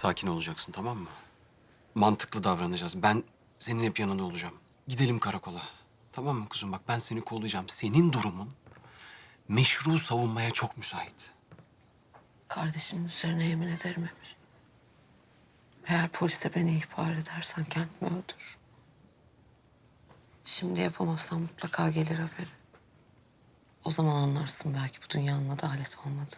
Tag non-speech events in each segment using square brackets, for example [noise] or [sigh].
Sakin olacaksın tamam mı? Mantıklı davranacağız. Ben senin hep yanında olacağım. Gidelim karakola. Tamam mı kuzum? Bak ben seni kollayacağım. Senin durumun meşru savunmaya çok müsait. Kardeşimin üzerine yemin ederim Emir. Eğer polise beni ihbar edersen kendimi öldür. Şimdi yapamazsam mutlaka gelir haberi. O zaman anlarsın belki bu dünyanın adalet olmadı.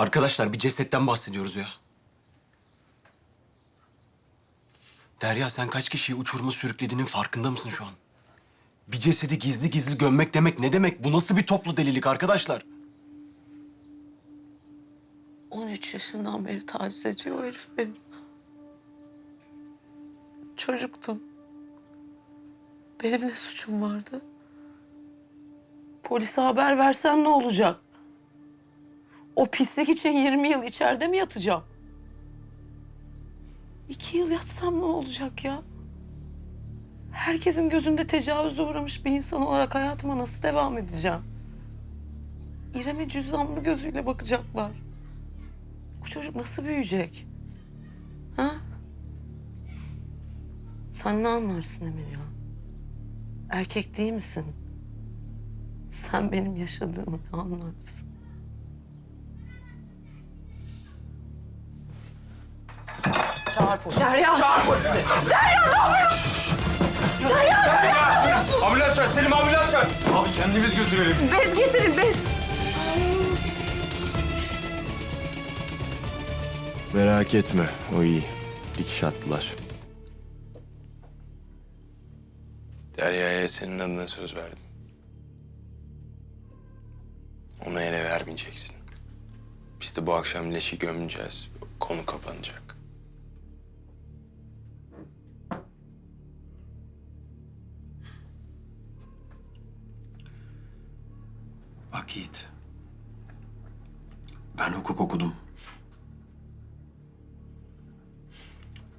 Arkadaşlar bir cesetten bahsediyoruz ya. Derya sen kaç kişiyi uçuruma sürüklediğinin farkında mısın şu an? Bir cesedi gizli gizli gömmek demek ne demek? Bu nasıl bir toplu delilik arkadaşlar? 13 yaşından beri taciz ediyor o herif beni. Çocuktum. Benim ne suçum vardı? Polise haber versen ne olacak? O pislik için 20 yıl içeride mi yatacağım? İki yıl yatsam ne olacak ya? Herkesin gözünde tecavüze uğramış bir insan olarak hayatıma nasıl devam edeceğim? İrem'e cüzdanlı gözüyle bakacaklar. Bu çocuk nasıl büyüyecek? Ha? Sen ne anlarsın Emir ya? Erkek değil misin? Sen benim yaşadığımı ne anlarsın? Çağır polisi. Derya! Çağır polisi. Ambulans ver, Selim ambulans ver. Abi kendimiz götürelim. Bez getirin bez. Merak etme, o iyi. Dikiş attılar. Derya'ya senin adına söz verdim. Ona ele vermeyeceksin. Biz de bu akşam leşi gömeceğiz. Konu kapanacak. Bak Yiğit. Ben hukuk okudum.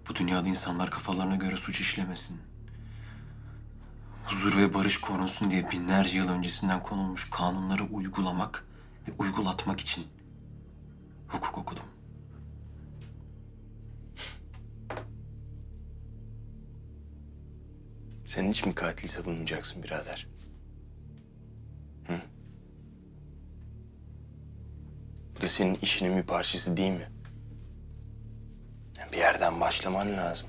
Bu dünyada insanlar kafalarına göre suç işlemesin. Huzur ve barış korunsun diye binlerce yıl öncesinden konulmuş kanunları uygulamak ve uygulatmak için hukuk okudum. Sen hiç mi katil savunmayacaksın birader? Senin işinin bir parçası değil mi? Bir yerden başlaman lazım.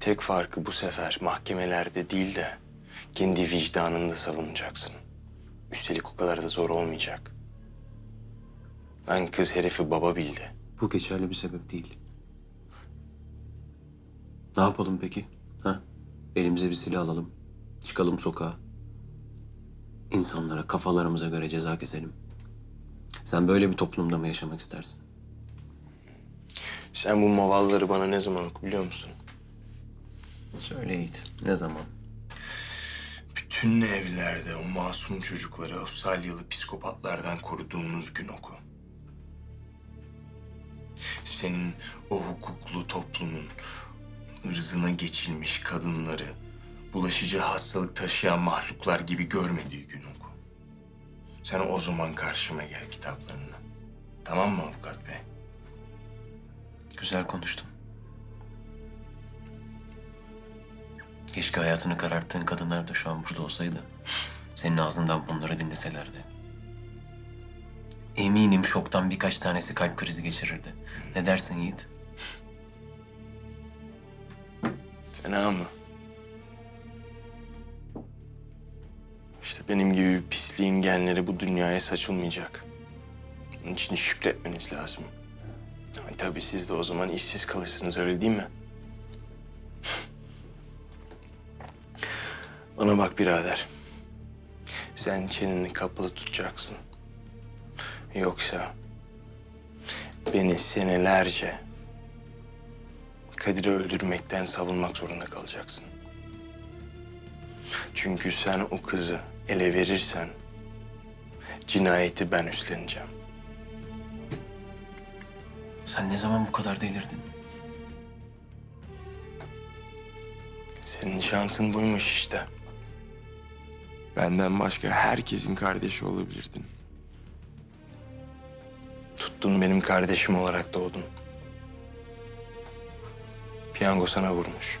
Tek farkı bu sefer mahkemelerde değil de kendi vicdanında savunacaksın. Üstelik o kadar da zor olmayacak. Lan kız herifi baba bildi. Bu geçerli bir sebep değil. Ne yapalım peki? Ha? Elimize bir silah alalım. Çıkalım sokağa. İnsanlara kafalarımıza göre ceza keselim. Sen böyle bir toplumda mı yaşamak istersin? Sen bu mavalları bana ne zaman oku biliyor musun? Söyle Yiğit. Ne zaman? Bütün evlerde o masum çocukları o salyalı psikopatlardan koruduğunuz gün oku. Senin o hukuklu toplumun ırzına geçilmiş kadınları bulaşıcı hastalık taşıyan mahluklar gibi görmediği gün oku. Sen o zaman karşıma gel kitaplarına. Tamam mı avukat bey? Güzel konuştun. Keşke hayatını kararttığın kadınlar da şu an burada olsaydı. Senin ağzından bunları dinleselerdi. Eminim şoktan birkaç tanesi kalp krizi geçirirdi. Ne dersin Yiğit? Fena mı? Benim gibi pisliğin genleri bu dünyaya saçılmayacak. Bunun için şükretmeniz lazım. Ay, tabii siz de o zaman işsiz kalırsınız öyle değil mi? [laughs] Bana bak birader. Sen çeneni kapalı tutacaksın. Yoksa beni senelerce Kadir'i öldürmekten savunmak zorunda kalacaksın. Çünkü sen o kızı ele verirsen cinayeti ben üstleneceğim. Sen ne zaman bu kadar delirdin? Senin şansın buymuş işte. Benden başka herkesin kardeşi olabilirdin. Tuttun benim kardeşim olarak doğdun. Piyango sana vurmuş.